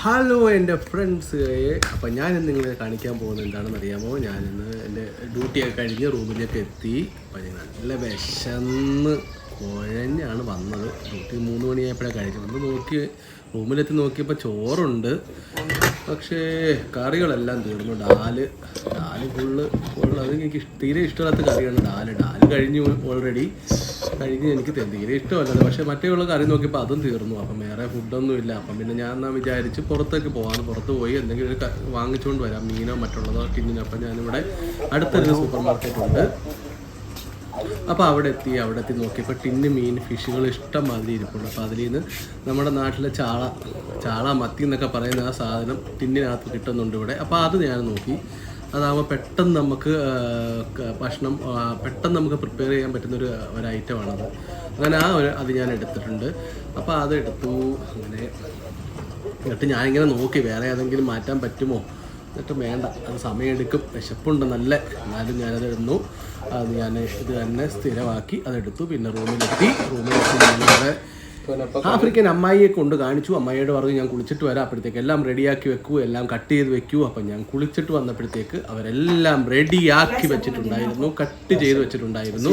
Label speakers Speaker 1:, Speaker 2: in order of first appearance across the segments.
Speaker 1: Hello എന്റെ friends അപ്പം ഞാൻ ഇന്ന് നിങ്ങളെ കാണിക്കാൻ പോകുന്നത് എന്താണെന്ന് അറിയാമോ ഞാനിന്ന് എന്റെ ഡ്യൂട്ടിയൊക്കെ കഴിഞ്ഞ് റൂമിലേക്ക് എത്തി. അപ്പം ഞാൻ നല്ല വിശന്ന് കുഴഞ്ഞാണ് വന്നത്. ഡ്യൂട്ടി മൂന്ന് മണിയായപ്പോഴാണ് കഴിച്ചു വന്ന് നോക്കി റൂമിലെത്തി നോക്കിയപ്പോൾ ചോറുണ്ട്. പക്ഷേ കറികളെല്ലാം തീർന്നു. ഡാൽ. ഡാൽ ഫുള്ള് ഫുള്ള് അത് എനിക്ക് തീരെ ഇഷ്ടമില്ലാത്ത കറിയാണ് ഡാൽ. ഡാൽ കഴിഞ്ഞു ഓൾറെഡി കഴിഞ്ഞ് എനിക്ക് തീരെ ഇഷ്ടമല്ലത് പക്ഷേ മറ്റേയുള്ള ഉള്ള കറി നോക്കിയപ്പോൾ അതും തീർന്നു. അപ്പം വേറെ ഫുഡൊന്നും ഇല്ല. അപ്പം പിന്നെ ഞാൻ എന്നാൽ വിചാരിച്ച് പുറത്തേക്ക് പോകാമെന്ന് പുറത്ത് പോയി എന്തെങ്കിലും ഒരു വാങ്ങിച്ചുകൊണ്ട് വരാം. മീനോ മറ്റുള്ളതോ ടിന്നിനോ അപ്പം ഞാനിവിടെ അടുത്തൊരു സൂപ്പർ മാർക്കറ്റ് ഉണ്ട്. അപ്പോൾ അവിടെ എത്തി അവിടെ എത്തി നോക്കിയപ്പോൾ ടിന്ന് മീൻ ഫിഷുകൾ ഇഷ്ടം മാതിരി ഇരിപ്പുണ്ട്. അപ്പോൾ അതിൽ നിന്ന് നമ്മുടെ നാട്ടിലെ ചാള ചാള മത്തി എന്നൊക്കെ പറയുന്ന ആ സാധനം ടിന്നിനകത്ത് കിട്ടുന്നുണ്ട് ഇവിടെ. അപ്പോൾ അത് ഞാൻ നോക്കി. അതാകുമ്പോൾ പെട്ടെന്ന് നമുക്ക് ഭക്ഷണം പെട്ടെന്ന് നമുക്ക് പ്രിപ്പയർ ചെയ്യാൻ പറ്റുന്ന ഒരു ഒരു ഐറ്റമാണത് അങ്ങനെ ആ ഒരു അത് ഞാൻ എടുത്തിട്ടുണ്ട്. അപ്പോൾ അത് എടുത്തു. അങ്ങനെ. എന്നിട്ട് ഞാനിങ്ങനെ നോക്കി വേറെ ഏതെങ്കിലും മാറ്റാൻ പറ്റുമോ? എന്നിട്ട് വേണ്ട. അത് സമയമെടുക്കും. വിശപ്പുണ്ട് നല്ല. എന്നാലും ഞാനത് ഇടുന്നു. അത് ഞാൻ ഇത് തന്നെ സ്ഥിരമാക്കി അതെടുത്തു പിന്നെ റൂമിലെത്തി. റൂമിലെത്തി. ഞാനിവിടെ ആഫ്രിക്കൻ അമ്മായിയെ കൊണ്ട് കാണിച്ചു. അമ്മായിയോട് പറഞ്ഞു ഞാൻ കുളിച്ചിട്ട് വരാം. അപ്പോഴത്തേക്ക് എല്ലാം റെഡിയാക്കി വെക്കൂ. എല്ലാം കട്ട് ചെയ്ത് വെക്കൂ. അപ്പം ഞാൻ കുളിച്ചിട്ട് വന്നപ്പോഴത്തേക്ക് അവരെല്ലാം റെഡിയാക്കി വെച്ചിട്ടുണ്ടായിരുന്നു. കട്ട് ചെയ്ത് വെച്ചിട്ടുണ്ടായിരുന്നു.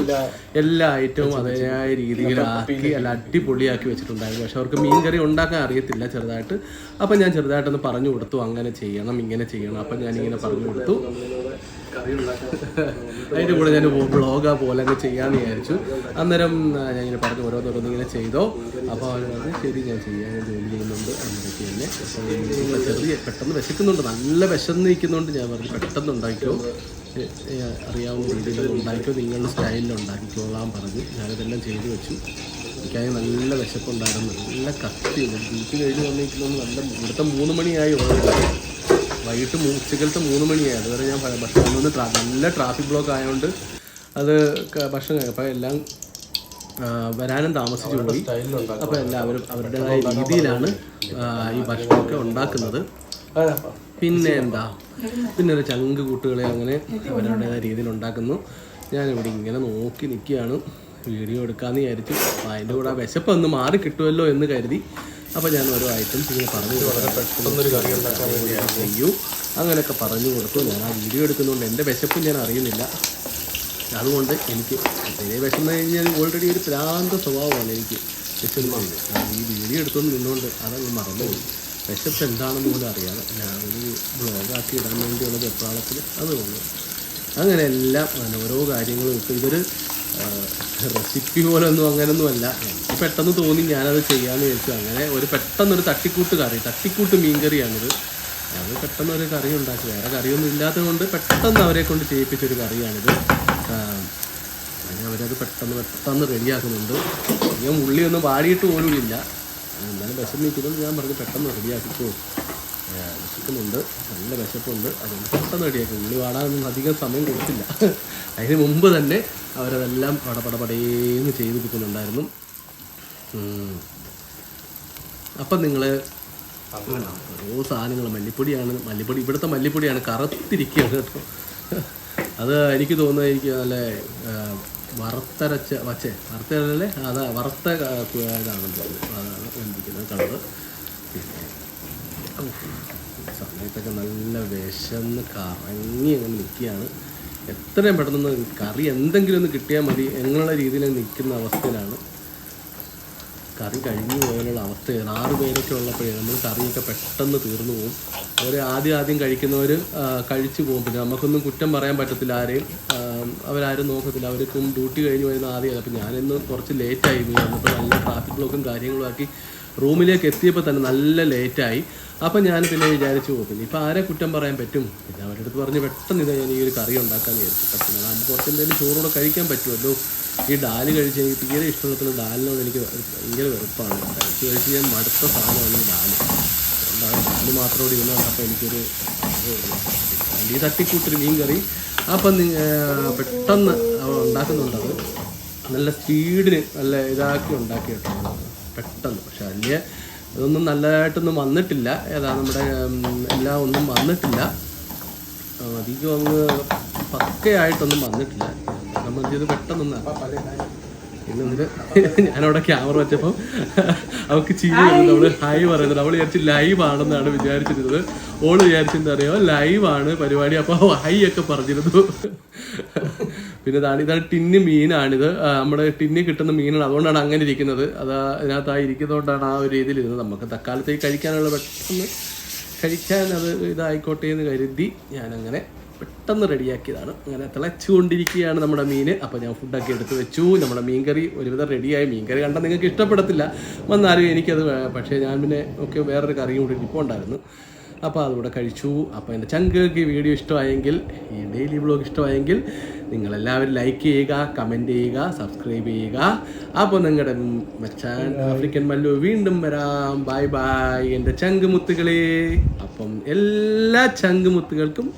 Speaker 1: എല്ലാ ഐറ്റവും രീതിയിൽ രീതിയിലാക്കി അല്ല അടിപൊളിയാക്കി വെച്ചിട്ടുണ്ടായിരുന്നു. പക്ഷെ അവർക്ക് മീൻ കറി ഉണ്ടാക്കാൻ അറിയത്തില്ല ചെറുതായിട്ട്. അപ്പം ഞാൻ ചെറുതായിട്ടൊന്ന് പറഞ്ഞു കൊടുത്തു. അങ്ങനെ ചെയ്യണം ഇങ്ങനെ ചെയ്യണം. അപ്പം ഞാനിങ്ങനെ പറഞ്ഞു കൊടുത്തു. അതിന്റെ കൂടെ ഞാൻ ബ്ലോഗാ പോലെ അങ്ങ് ചെയ്യാമെന്ന് വിചാരിച്ചു. അന്നേരം ഞാൻ ഇങ്ങനെ പറഞ്ഞു ഓരോന്നോരോന്ന് ഇങ്ങനെ ചെയ്തോ. അപ്പോൾ അവർ പറഞ്ഞു ശരി ഞാൻ ചെയ്യാൻ ജോലി ചെയ്യുന്നുണ്ട്. അങ്ങനെയൊക്കെ തന്നെ ചെറിയ പെട്ടെന്ന് വിശക്കുന്നുണ്ട്. നല്ല വിശന്നിരിക്കുന്നുണ്ട്. ഞാൻ പറഞ്ഞു പെട്ടെന്ന് ഉണ്ടാക്കിയോ അറിയാവുന്ന രീതിയിൽ ഉണ്ടാക്കിയോ നിങ്ങളുടെ സ്റ്റൈലിൽ ഉണ്ടാക്കിക്കോളാൻ പറഞ്ഞു. ഞാനിതെല്ലാം ചെയ്തു വെച്ചു. എനിക്കായി നല്ല വിശപ്പുണ്ടായിരുന്നു. നല്ല കത്തി. ബീച്ച് കഴിഞ്ഞ് വന്നിരിക്കുന്നത് നല്ല ഇവിടുത്തെ മൂന്ന് മണിയായി ഓൾറെഡി വൈകിട്ട് ഉച്ചക്കലത്തെ മൂന്ന് മണിയായി. അതുവരെ ഞാൻ ഭക്ഷണം ഒന്ന് ട്രാ നല്ല ട്രാഫിക് ബ്ലോക്ക് ആയതുകൊണ്ട് അത് ഭക്ഷണം കഴി- അപ്പോൾ എല്ലാം വരാനും താമസിച്ചു പോയി. അപ്പോൾ എല്ലാവരും അവരുടേതായ രീതിയിലാണ് ഈ ഭക്ഷണമൊക്കെ ഉണ്ടാക്കുന്നത്. പിന്നെ എന്താ? പിന്നെ ഒരു ചങ്ക് കൂട്ടുകളെ അങ്ങനെ അവരുടേതായ രീതിയിൽ ഉണ്ടാക്കുന്നു. ഞാനിവിടെ ഇങ്ങനെ നോക്കി നിൽക്കുകയാണ്. വീഡിയോ എടുക്കാമെന്ന് വിചാരിച്ചു. അപ്പം അതിന്റെ കൂടെ ആ വിശപ്പ് ഒന്ന് മാറി കിട്ടുമല്ലോ എന്ന് കരുതി. അപ്പോൾ ഞാൻ ഓരോ ഐറ്റംസ് ഇങ്ങനെ പറഞ്ഞു ചെയ്യൂ അങ്ങനെയൊക്കെ പറഞ്ഞു കൊടുത്തു. ഞാൻ ആ വീഡിയോ എടുക്കുന്നതുകൊണ്ട് എന്റെ വിശപ്പും ഞാൻ അറിയുന്നില്ല. അതുകൊണ്ട് എനിക്ക് തീരെ എന്ന് കഴിഞ്ഞാൽ ഓൾറെഡി ഒരു പ്രാന്ത സ്വഭാവമാണ് എനിക്ക് ഞാൻ ഈ വീഡിയോ എടുത്തുകൊണ്ട് നിന്നുകൊണ്ട് അതങ്ങ് മറന്നുപോയി വിശപ്പ് എന്താണെന്ന് പോലും അറിയാതെ ഞാനൊരു ബ്ലോഗാക്കി ഇടാൻ വേണ്ടിയുള്ള വെപ്രാളത്തിൽ അത് തോന്നുന്നു അങ്ങനെ എല്ലാം ഓരോ കാര്യങ്ങളും ഇപ്പോൾ ഇതൊരു റെസിപ്പി പോലൊന്നും അങ്ങനൊന്നും അല്ല എനിക്ക് പെട്ടെന്ന് തോന്നി ഞാനത് ചെയ്യാമെന്ന് വിചാരിച്ചു. അങ്ങനെ ഒരു പെട്ടെന്നൊരു തട്ടിക്കൂട്ട് കറി തട്ടിക്കൂട്ട് മീൻ കറിയാണിത് അത് പെട്ടെന്ന് ഒരു കറി ഉണ്ടാക്കി. വേറെ കറിയൊന്നും ഇല്ലാത്തത് കൊണ്ട് പെട്ടെന്ന് അവരെ കൊണ്ട് ചെയ്യിപ്പിച്ചൊരു കറിയാണിത്. അങ്ങനെ അവരത് പെട്ടെന്ന് പെട്ടെന്ന് റെഡിയാക്കുന്നുണ്ട്. ഞാൻ ഉള്ളിയൊന്നും വാടിയിട്ട് പോലും ഇല്ല എന്നാലും വിശന്ന് നിൽക്കുന്നുണ്ട് ഞാൻ പറഞ്ഞു പെട്ടെന്ന് റെഡിയാക്കിക്കോ. വിശക്കുന്നുണ്ട്. നല്ല വിശപ്പുണ്ട്. അതുകൊണ്ട് പെട്ടെന്ന് റെഡിയാക്കി. ഉള്ളി വാടാനൊന്നും അധികം സമയം കൊടുത്തില്ല. അതിന് മുമ്പ് തന്നെ അവരതെല്ലാം പടപടപടേന്ന് ചെയ്ത് കിട്ടുന്നുണ്ടായിരുന്നു ഉം. അപ്പം നിങ്ങൾ ഓരോ സാധനങ്ങൾ. മല്ലിപ്പൊടിയാണ്. മല്ലിപ്പൊടി ഇവിടുത്തെ മല്ലിപ്പൊടിയാണ് കറുത്തിരിക്കുകയാണ് കേട്ടോ. അത് എനിക്ക് തോന്നുന്നത് എനിക്ക് നല്ല വറുത്തരച്ച വച്ചേ. വറുത്തരല്ലേ അതാ വറുത്ത ഇതാണെന്ന് തോന്നുന്നു. അതാണ് എനിക്കുന്നത് കളറ് പിന്നെ സമയത്തൊക്കെ നല്ല വിശന്ന് കറങ്ങി അങ്ങനെ നിൽക്കുകയാണ്. എത്രയും പെട്ടെന്ന് കറി എന്തെങ്കിലും ഒന്ന് കിട്ടിയാൽ മതി എന്നുള്ള രീതിയിൽ നിൽക്കുന്ന അവസ്ഥയിലാണ്. കറി കഴിഞ്ഞു പോയാലുള്ള അവസ്ഥയാണ് ആറ് പേരൊക്കെ ഉള്ളപ്പോഴേ നമ്മൾ കറിയൊക്കെ പെട്ടെന്ന് തീർന്നു പോകും. അവർ ആദ്യം ആദ്യം കഴിക്കുന്നവർ കഴിച്ചു പോകും. പിന്നെ നമുക്കൊന്നും കുറ്റം പറയാൻ പറ്റത്തില്ല ആരെയും. അവരാരും നോക്കത്തില്ല. അവർക്കും ഡ്യൂട്ടി കഴിഞ്ഞ് വരുന്ന ആദ്യം അപ്പം ഞാനിന്ന് കുറച്ച് ലേറ്റായി. വന്നപ്പോൾ നല്ല ട്രാഫിക് ബ്ലോക്കും കാര്യങ്ങളും ആക്കി റൂമിലേക്ക് എത്തിയപ്പോൾ തന്നെ നല്ല ലേറ്റായി. അപ്പം ഞാൻ പിന്നെ വിചാരിച്ചു പോകും പിന്നെ ഇപ്പം ആരെ കുറ്റം പറയാൻ പറ്റും? പിന്നെ അവരുടെ അടുത്ത് പറഞ്ഞ് പെട്ടെന്ന് ഇതാ ഞാൻ ഈ ഒരു കറി ഉണ്ടാക്കാൻ വിചാരിച്ചു. പെട്ടെന്ന് നമുക്ക് കുറച്ച് എന്തെങ്കിലും ചോറൂടെ കഴിക്കാൻ പറ്റുമല്ലോ. ഈ ഡാൽ കഴിച്ച് എനിക്ക് തീരെ ഇഷ്ടമുള്ള ഡാലിനോട് എനിക്ക് ഭയങ്കര വെറുപ്പാണ്. കഴിച്ച് കഴിച്ച് ഞാൻ മടുത്ത സാധനമാണ് ഈ ഡാൽ. അതുകൊണ്ടാണ് ഡാൽ മാത്രമോട് ഇരുന്ന് കണ്ടപ്പോൾ എനിക്കൊരു ഈ തട്ടിക്കൂട്ടൊരു മീൻ കറി. അപ്പം പെട്ടെന്ന് ഉണ്ടാക്കുന്നുണ്ടത് നല്ല സ്പീഡിന് നല്ല ഇതാക്കി ഉണ്ടാക്കിയിട്ടുണ്ട്. പെട്ടെന്ന്. പക്ഷെ വലിയ ഇതൊന്നും നല്ലതായിട്ടൊന്നും വന്നിട്ടില്ല. ഏതാ നമ്മുടെ എല്ലാം ഒന്നും വന്നിട്ടില്ല. അധികം അങ്ങ് പക്കയായിട്ടൊന്നും വന്നിട്ടില്ല. നമ്മൾ ഇത് പെട്ടെന്നൊന്ന് എന്നിട്ട് ഞാനവിടെ ക്യാമറ വെച്ചപ്പോൾ അവക്ക് വരുന്നത് അവൾ ഹായ് പറയുന്നത് അവൾ വിചാരിച്ച് ലൈവ് ആണെന്നാണ് വിചാരിച്ചിരുന്നത്. ഓൾ വിചാരിച്ചെന്താ അറിയോ? ലൈവ് ആണ് പരിപാടി. അപ്പോൾ ഹൈ ഒക്കെ പറഞ്ഞിരുന്നു. പിന്നെ ഇതാണ് ഇതാണ് ടിന്ന് മീനാണിത്. നമ്മുടെ ടിന്നി കിട്ടുന്ന മീനാണ്. അതുകൊണ്ടാണ് അങ്ങനെ ഇരിക്കുന്നത്. അത് അതിനകത്ത് ആ ഇരിക്കുന്നതുകൊണ്ടാണ് ആ ഒരു രീതിയിൽ ഇരുന്നത് നമുക്ക് തക്കാലത്തേക്ക് കഴിക്കാനുള്ള പെട്ടെന്ന് കഴിക്കാൻ അത് ഇതായിക്കോട്ടെ എന്ന് കരുതി ഞാനങ്ങനെ പെട്ടെന്ന് റെഡിയാക്കിയതാണ്. അങ്ങനെ തിളച്ചുകൊണ്ടിരിക്കുകയാണ് നമ്മുടെ മീൻ. അപ്പോൾ ഞാൻ ഫുഡൊക്കെ എടുത്ത് വെച്ചു. നമ്മുടെ മീൻകറി ഒരുവിധം റെഡിയായി. മീൻകറി കണ്ടാൽ നിങ്ങൾക്ക് ഇഷ്ടപ്പെടത്തില്ല. വന്നാലും എനിക്കത് പക്ഷേ ഞാൻ പിന്നെ ഒക്കെ വേറൊരു കറിയും കൂടി ഇരിപ്പുണ്ടായിരുന്നു അപ്പോൾ അതുകൂടെ കഴിച്ചു. അപ്പോൾ എന്റെ ചങ്കക്ക് വീഡിയോ ഇഷ്ടമായെങ്കിൽ ഈ ഡെയിലി ബ്ലോഗ് ഇഷ്ടമായെങ്കിൽ നിങ്ങളെല്ലാവരും ലൈക്ക് ചെയ്യുക കമന്റ് ചെയ്യുക സബ്സ്ക്രൈബ് ചെയ്യുക. അപ്പോൾ നിങ്ങളുടെ മച്ചാൻ ആഫ്രിക്കൻ മല്ലു വീണ്ടും വരാം. Bye bye. എന്റെ ചങ്ക് മുത്തുകളെ അപ്പം എല്ലാ ചങ്ക് മുത്തുകൾക്കും